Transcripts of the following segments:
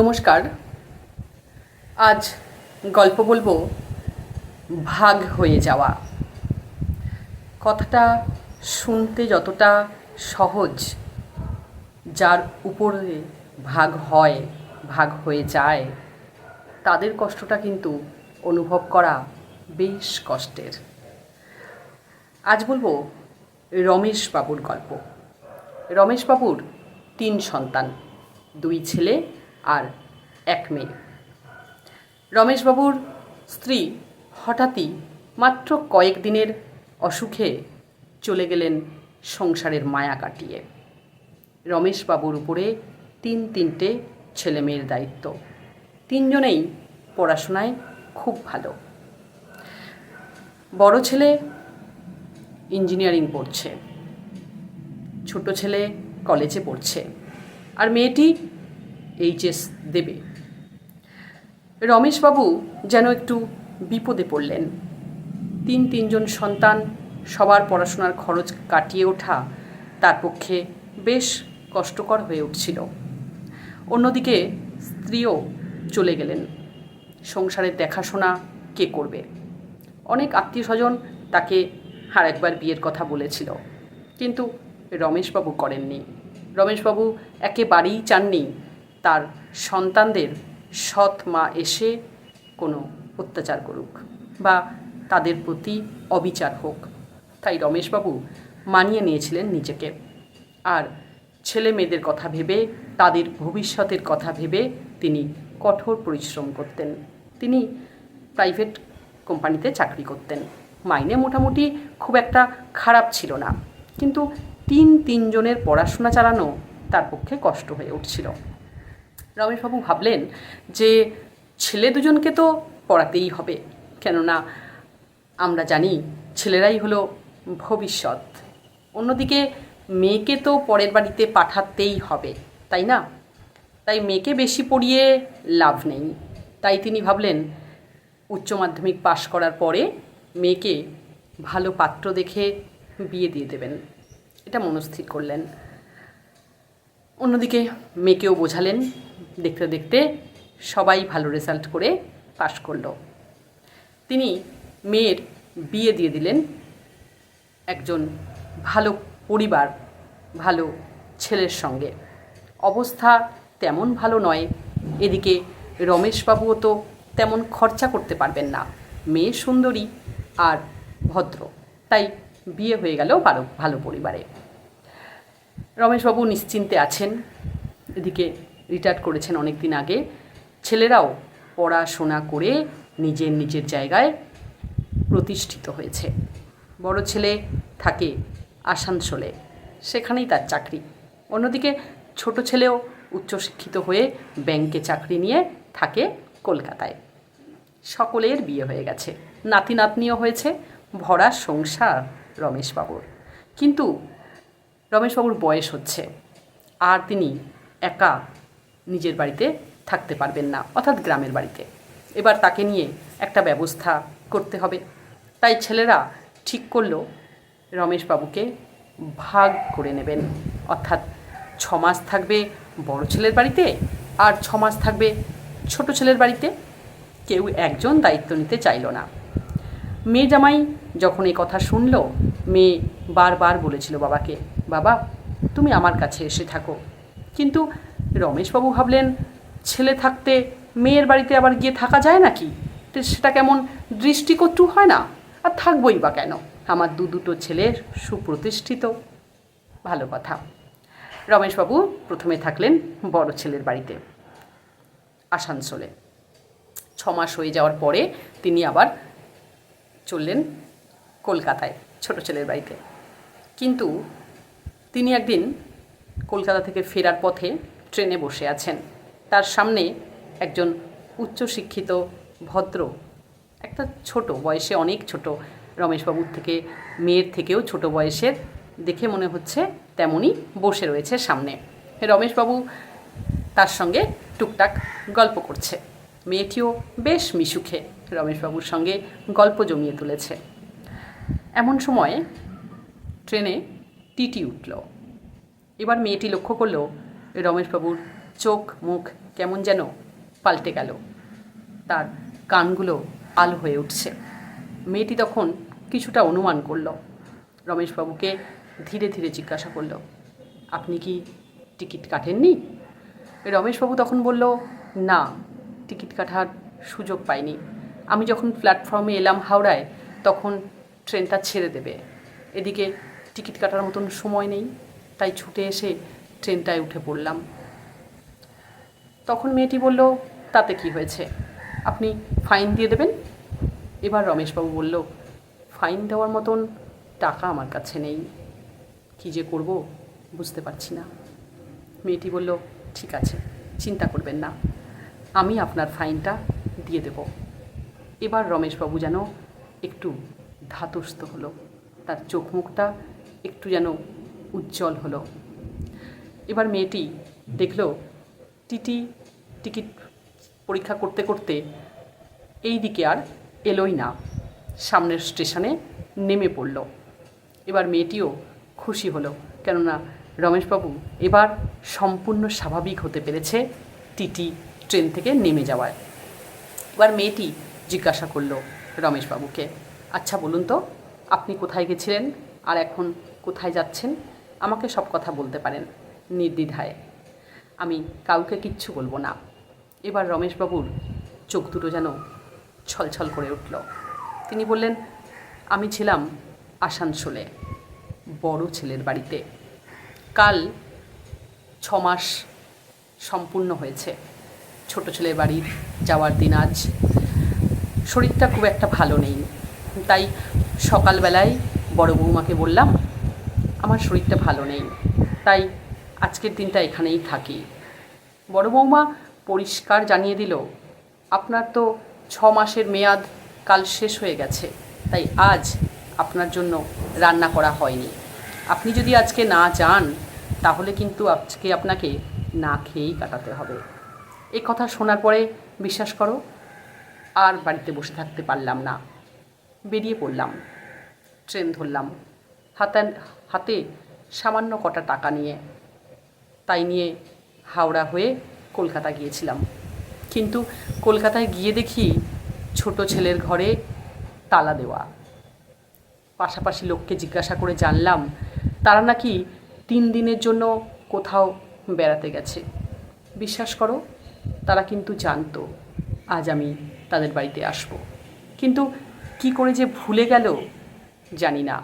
নমস্কার। আজ গল্প বলব ভাগ হয়ে যাওয়া। কথাটা শুনতে যতটা সহজ, যার উপরে ভাগ হয়, ভাগ হয়ে যায়, তাদের কষ্টটা কিন্তু অনুভব করা বেশ কষ্টের। আজ বলব রমেশ বাবুর গল্প। রমেশ বাবুর তিন সন্তান, দুই ছেলে আর এক মেয়ে রমেশবাবুর স্ত্রী হঠাৎই মাত্র কয়েক দিনের অসুখে চলে গেলেন সংসারের মায়া কাটিয়ে। রমেশবাবুর উপরে তিন তিনটে ছেলে মেয়ের দায়িত্ব। তিনজনেই পড়াশোনায় খুব ভালো। বড় ছেলে ইঞ্জিনিয়ারিং পড়ছে, ছোট ছেলে কলেজে পড়ছে, আর মেয়েটি এইচএস দেবে। রমেশবাবু যেন একটু বিপদে পড়লেন। তিন তিনজন সন্তান, সবার পড়াশোনার খরচ কাটিয়ে ওঠা তার পক্ষে বেশ কষ্টকর হয়ে উঠছিল। অন্যদিকে স্ত্রীও চলে গেলেন। সংসারের দেখাশোনা কে করবে? অনেক আত্মীয় স্বজন তাকে আর একবার বিয়ের কথা বলেছিল। কিন্তু রমেশবাবু করেননি। রমেশবাবু একেবারেই চাননি তার সন্তানদের সৎ মা এসে কোনো অত্যাচার করুক বা তাদের প্রতি অবিচার হোক। তাই রমেশবাবু মানিয়ে নিয়েছিলেন নিজেকে। আর ছেলে মেয়েদের কথা ভেবে, তাদের ভবিষ্যতের কথা ভেবে তিনি কঠোর পরিশ্রম করতেন। তিনি প্রাইভেট কোম্পানিতে চাকরি করতেন। মাইনে মোটামুটি খুব একটা খারাপ ছিল না। কিন্তু তিন তিনজনের পড়াশোনা চালানো তার পক্ষে কষ্ট হয়ে উঠছিল। রমেশবাবু ভাবলেন যে ছেলে দুজনকে তো পড়াতেই হবে। কেননা আমরা জানি ছেলেরাই হলো ভবিষ্যৎ। অন্যদিকে মেয়েকে তো পরের বাড়িতে পাঠাতেই হবে, তাই না? তাই মেয়েকে বেশি পড়িয়ে লাভ নেই। তাই তিনি ভাবলেন, উচ্চ মাধ্যমিক পাশ করার পরে মেয়েকে ভালো পাত্র দেখে বিয়ে দিয়ে দেবেন। এটা মনস্থির করলেন। অন্যদিকে মেয়েকেও বোঝালেন দেখতে দেখতে সবাই ভালো রেজাল্ট করে পাশ করল। তিনি মেয়ের বিয়ে দিয়ে দিলেন। একজন ভালো পরিবার, ভালো ছেলের সঙ্গে। অবস্থা তেমন ভালো নয়। এদিকে রমেশবাবুও তো তেমন খরচা করতে পারবেন না। মেয়ে সুন্দরী আর ভদ্র, তাই বিয়ে হয়ে গেল ভালো ভালো পরিবারে। রমেশবাবু নিশ্চিন্তে আছেন। এদিকে রিটায়ার করেছেন অনেক দিন আগে। ছেলেরাও পড়াশোনা করে নিজের নিজের জায়গায় প্রতিষ্ঠিত হয়েছে। বড় ছেলে থাকে আসানসোলে, সেখানেই তার চাকরি। অন্যদিকে ছোট ছেলেও উচ্চশিক্ষিত হয়ে ব্যাংকে চাকরি নিয়ে থাকে কলকাতায়। সকলের বিয়ে হয়ে গেছে। নাতি নাতনিও হয়েছে, ভরা সংসার রমেশবাবুর। কিন্তু রমেশবাবুর বয়স হচ্ছে, আর তিনি একা নিজের বাড়িতে থাকতে পারবেন না, অর্থাৎ গ্রামের বাড়িতে। এবার তাকে নিয়ে একটা ব্যবস্থা করতে হবে। তাই ছেলেরা ঠিক করল, রমেশবাবুকে ভাগ করে নেবেন। অর্থাৎ ছ মাস থাকবে বড় ছেলের বাড়িতে আর ছ মাস থাকবে ছোট ছেলের বাড়িতে। কেউ একজন দায়িত্ব নিতে চাইল না। মেয়ে জামাই যখন এই কথা শুনল, মেয়ে বারবার বলেছিল বাবাকে, বাবা, তুমি আমার কাছে এসে থাকো। কিন্তু রমেশবাবু ভাবলেন, ছেলে থাকতে মেয়ের বাড়িতে আবার গিয়ে থাকা যায় নাকি? সেটা কেমন দৃষ্টিকটু হয় না? আর থাকবই বা কেন? আমার দু দুটো ছেলের সুপ্রতিষ্ঠিত। ভালো কথা। রমেশবাবু প্রথমে থাকলেন বড় ছেলের বাড়িতে, আসানসোলে। ছ মাস হয়ে যাওয়ার পরে তিনি আবার চললেন কলকাতায় ছোট ছেলের বাড়িতে। কিন্তু তিনি একদিন কলকাতা থেকে ফেরার পথে ট্রেনে বসে আছেন। তার সামনে একজন উচ্চশিক্ষিত ভদ্র, একটা ছোট বয়সে অনেক ছোট রমেশবাবুর থেকে, মেয়ের থেকেও ছোট বয়সের, দেখে মনে হচ্ছে তেমনই বসে রয়েছে সামনে। রমেশবাবু তার সঙ্গে টুকটাক গল্প করছে। মেয়েটিও বেশ মিশুখে রমেশবাবুর সঙ্গে গল্প জমিয়ে তুলেছে। এমন সময় ট্রেনে টিটি উঠল। এবার মেয়েটি লক্ষ্য করল রমেশবাবুর চোখ, মুখ কেমন যেন পাল্টে গেল। তার কানগুলো আলো হয়ে উঠছে। মেয়েটি তখন কিছুটা অনুমান করল। রমেশবাবুকে ধীরে ধীরে জিজ্ঞাসা করল, আপনি কি টিকিট কাটেননি? রমেশবাবু তখন বলল, না, টিকিট কাটার সুযোগ পাইনি। আমি যখন প্ল্যাটফর্মে এলাম হাওড়ায়, তখন ট্রেনটা ছেড়ে দেবে। এদিকে টিকিট কাটার মতন সময় নেই, তাই ছুটে এসে ট্রেনটায় উঠে পড়লাম। তখন মেয়েটি বলল, তাতে কি হয়েছে? আপনি ফাইন দিয়ে দেবেন? এবার রমেশবাবু বলল, ফাইন দেওয়ার মতন টাকা আমার কাছে নেই। কী যে করব বুঝতে পারছি না। মেয়েটি বলল, ঠিক আছে, চিন্তা করবেন না। আমি আপনার ফাইনটা দিয়ে দেব। এবার রমেশবাবু যেন একটু ধাতস্থ হলো। তার চোখ মুখটা একটু যেন উজ্জ্বল হলো। এবার মেয়েটি দেখল, টিটি টিকিট পরীক্ষা করতে করতে এই দিকে আর এলোই না। সামনের স্টেশনে নেমে পড়ল। এবার মেয়েটিও খুশি হলো, কেননা রমেশবাবু এবার সম্পূর্ণ স্বাভাবিক হতে পেরেছে টিটি ট্রেন থেকে নেমে যাওয়ায়। এবার মেয়েটি জিজ্ঞাসা করল রমেশবাবুকে আচ্ছা বলুন তো, আপনি কোথায় গেছিলেন? আর এখন কোথায় যাচ্ছেন? আমাকে সব কথা বলতে পারেন। নির্দ্বিধায়। আমি কাউকে কিচ্ছু বলব না। এবার রমেশবাবুর চোখ দুটো যেন ছলছল করে উঠল। তিনি বললেন, আমি ছিলাম আসানসোলে, বড় ছেলের বাড়িতে। কাল ছ মাস সম্পূর্ণ হয়েছে। ছোট ছেলের বাড়ির যাওয়ার দিন আজ। শরীরটা খুব একটা ভালো নেই। তাই সকালবেলায় বড় বৌমাকে বললাম, আমার শরীরটা ভালো নেই। তাই আজকের দিনটা এখানেই থাকি। বড় বৌমা পরিষ্কার জানিয়ে দিল, আপনার তো ছ মাসের মেয়াদ কাল শেষ হয়ে গেছে, তাই আজ আপনার জন্য রান্না করা হয়নি। আপনি যদি আজকে না যান, তাহলে কিন্তু আজকে আপনাকে না খেয়েই কাটাতে হবে। এই কথা শোনার পরে বিশ্বাস করো, আর বাড়িতে বসে থাকতে পারলাম না। বেরিয়ে পড়লাম, ট্রেন ধরলাম হাতে হাতে সামান্য কটা টাকা নিয়ে তাই নিয়ে হাওড়া হয়ে কলকাতা গিয়েছিলাম। কিন্তু কলকাতায় গিয়ে দেখি ছোট ছেলের ঘরে তালা দেওয়া। পাশাপাশি লোককে জিজ্ঞাসা করে জানলাম, তারা নাকি তিন দিনের জন্য কোথাও বেড়াতে গেছে। বিশ্বাস করো, তারা কিন্তু জানতো, আজ আমি তাদের বাড়িতে আসব। কিন্তু কি করে যে ভুলে গেল, জানি না।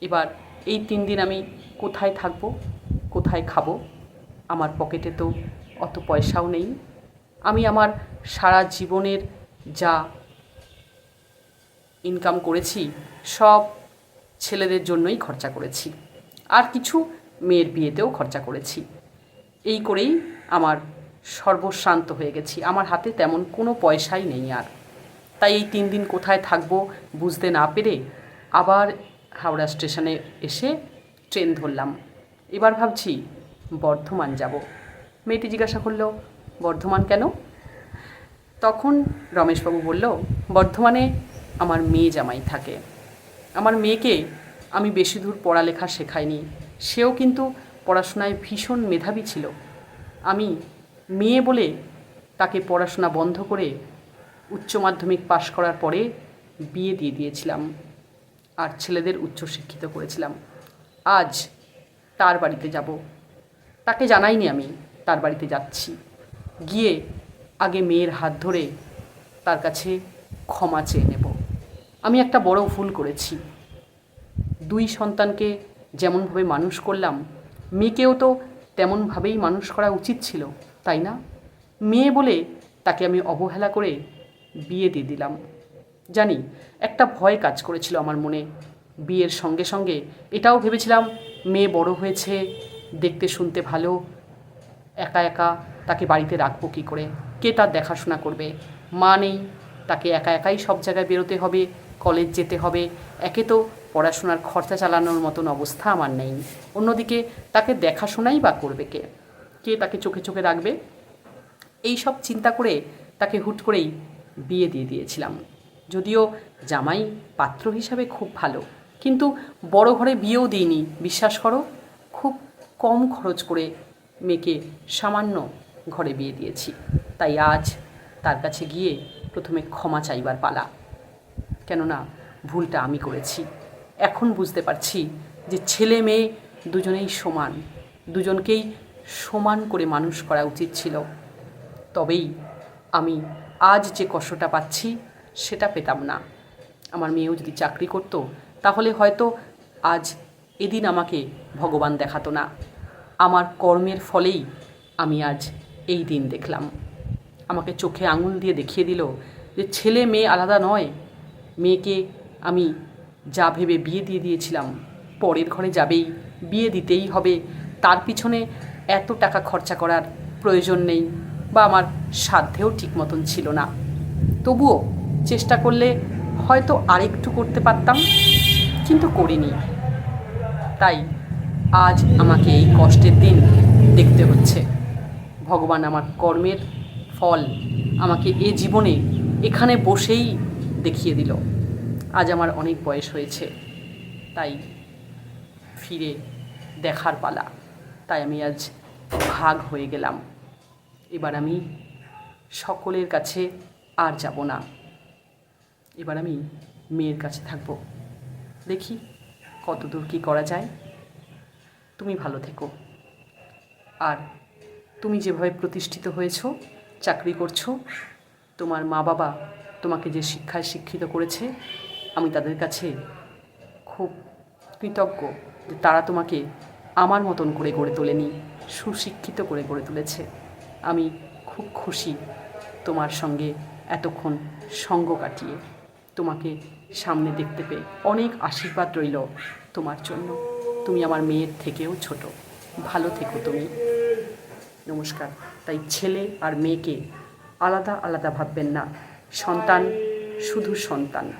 এবার এই তিন দিন আমি কোথায় থাকব? কোথায় খাব? আমার পকেটে তো অত পয়সাও নেই। আমি আমার সারা জীবনের যা ইনকাম করেছি, সব ছেলেদের জন্যই খরচা করেছি। আর কিছু মেয়ের বিয়েতেও খরচা করেছি। এই করেই আমার সর্বশ্রান্ত হয়ে গেছি। আমার হাতে তেমন কোনো পয়সাই নেই আর। তাই এই তিন দিন কোথায় থাকব বুঝতে না পেরে আবার হাওড়া স্টেশনে এসে ট্রেন ধরলাম। এবার ভাবছি বর্ধমান যাব। মেয়েটি জিজ্ঞাসা করল, বর্ধমান কেন? তখন রমেশবাবু বলল, বর্ধমানে আমার মেয়ে জামাই থাকে। আমার মেয়েকে আমি বেশি দূর পড়ালেখা শেখাইনি। সেও কিন্তু পড়াশোনায় ভীষণ মেধাবী ছিল। আমি মেয়ে বলে তাকে পড়াশোনা বন্ধ করে উচ্চ মাধ্যমিক পাশ করার পরে বিয়ে দিয়ে দিয়েছিলাম। আর ছেলেদের উচ্চশিক্ষিত করেছিলাম। আজ তার বাড়িতে যাব। তাকে জানাইনি আমি, তার বাড়িতে যাচ্ছি। গিয়ে আগে মেয়ের হাত ধরে তার কাছে ক্ষমা চেয়ে নেব। আমি একটা বড় ভুল করেছি। দুই সন্তানকে যেমনভাবে মানুষ করলাম, মেয়েকেও তো তেমনভাবেই মানুষ করা উচিত ছিল, তাই না? মেয়ে বলে তাকে আমি অবহেলা করে বিয়ে দিয়ে দিলাম। জানি, একটা ভয় কাজ করেছিল আমার মনে। বিয়ের সঙ্গে সঙ্গে এটাও ভেবেছিলাম মেয়ে বড় হয়েছে, দেখতে শুনতে ভালো। একা একা তাকে বাড়িতে রাখব কী করে? কে তার দেখাশোনা করবে? মা নেই, তাকে একা একাই সব জায়গায় বেরোতে হবে, কলেজ যেতে হবে। একে তো পড়াশোনার খরচা চালানোর মতন অবস্থা আমার নেই। অন্যদিকে তাকে দেখাশোনাই বা করবে কে? কে তাকে চোখে চোখে রাখবে? এই সব চিন্তা করে তাকে হুট করেই বিয়ে দিয়ে দিয়েছিলাম। যদিও জামাই পাত্র হিসাবে খুব ভালো। কিন্তু বড় ঘরে বিয়েও দিইনি, বিশ্বাস করো? খুব কম খরচ করে মেয়েকে সামান্য ঘরে বিয়ে দিয়েছি। তাই আজ তার কাছে গিয়ে প্রথমে ক্ষমা চাইবার পালা। কেননা ভুলটা আমি করেছি। এখন বুঝতে পারছি যে ছেলে মেয়ে দুজনেই সমান। দুজনকেই সমান করে মানুষ করা উচিত ছিল। তবেই আমি আজ যে কষ্টটা পাচ্ছি, সেটা পেতাম না। আমার মেয়েও যদি চাকরি করত তাহলে হয়তো আজ এদিন আমাকে ভগবান দেখাতো না। আমার কর্মের ফলেই আমি আজ এই দিন দেখলাম। আমাকে চোখে আঙুল দিয়ে দেখিয়ে দিল যে ছেলে মেয়ে আলাদা নয়। মেয়েকে আমি যা ভেবে বিয়ে দিয়ে দিয়েছিলাম, পরের ঘরে যাবেই, বিয়ে দিতেই হবে। তার পিছনে এত টাকা খরচা করার প্রয়োজন নেই বা আমার সাধ্যেও ঠিক মতন ছিল না। তবুও চেষ্টা করলে হয়তো আরেকটু করতে পারতাম। কিন্তু করিনি। তাই আজ আমাকে এই কষ্টের দিন দেখতে হচ্ছে। ভগবান আমার কর্মের ফল আমাকে এ জীবনে এখানে বসেই দেখিয়ে দিল। আজ আমার অনেক বয়স হয়েছে, তাই ফিরে দেখার পালা। তাই আমি আজ ভাগ হয়ে গেলাম। এবার আমি সকলের কাছে আর যাব না। এবার আমি মেয়ের কাছে থাকব। দেখি কতদূর কী করা যায়। তুমি ভালো থেকো। আর তুমি যেভাবে প্রতিষ্ঠিত হয়েছ, চাকরি করছ, তোমার মা বাবা তোমাকে যে শিক্ষায় শিক্ষিত করেছে, আমি তাদের কাছে খুব কৃতজ্ঞ যে তারা তোমাকে আমার মতন করে গড়ে তোলেনি, সুশিক্ষিত করে গড়ে তুলেছে। আমি খুব খুশি তোমার সঙ্গে এতক্ষণ সঙ্গ কাটিয়ে তোমাকে সামনে দেখতে পেয়ে অনেক আশীর্বাদ রইল তোমার জন্য। তুমি আমার মেয়ের থেকেও ছোট। ভালো থেকো তুমি। নমস্কার। তাই ছেলে আর মেয়েকে আলাদা আলাদা ভাববেন না। সন্তান শুধু সন্তান।